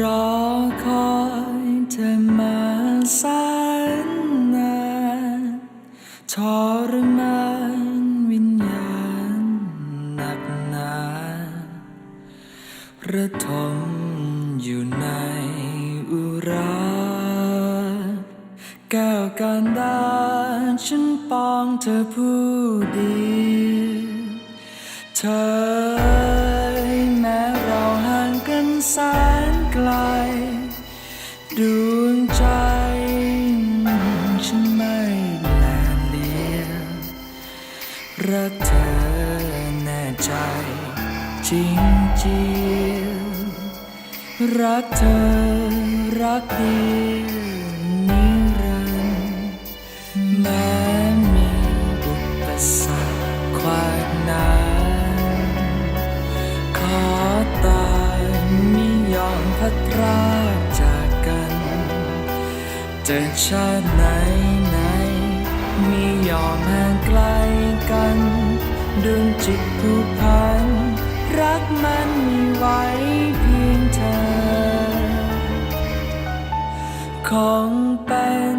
รอคอยเธอมาแสนนานทรมานวิญญาณหนักหนาระทมอยู่ในอุราแก้วกันดาฉันปองเธอผู้เดียวเธอแม้เราห่างกันสน ไกล ดวงใจ ฉันไม่แลเลียรักเธอแน่ใจ จริงจริงรักเธอรักเดียว จะชาติไหนไหนมียอมห่างไกลกันดวงจิตผูกพัน รักมันมีไว้เพียงเธอคงเป็น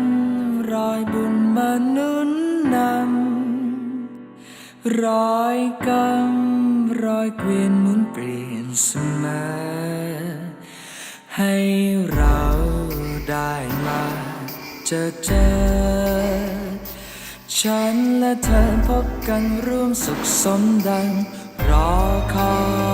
รอยบุญมาหนุนนำรอยกรรมรอยเกวียนหมุนเปลี่ยนเสมอให้เราได้มา จะเจอ ฉันและเธอพบกันร่วมสุขสมดังรอคอย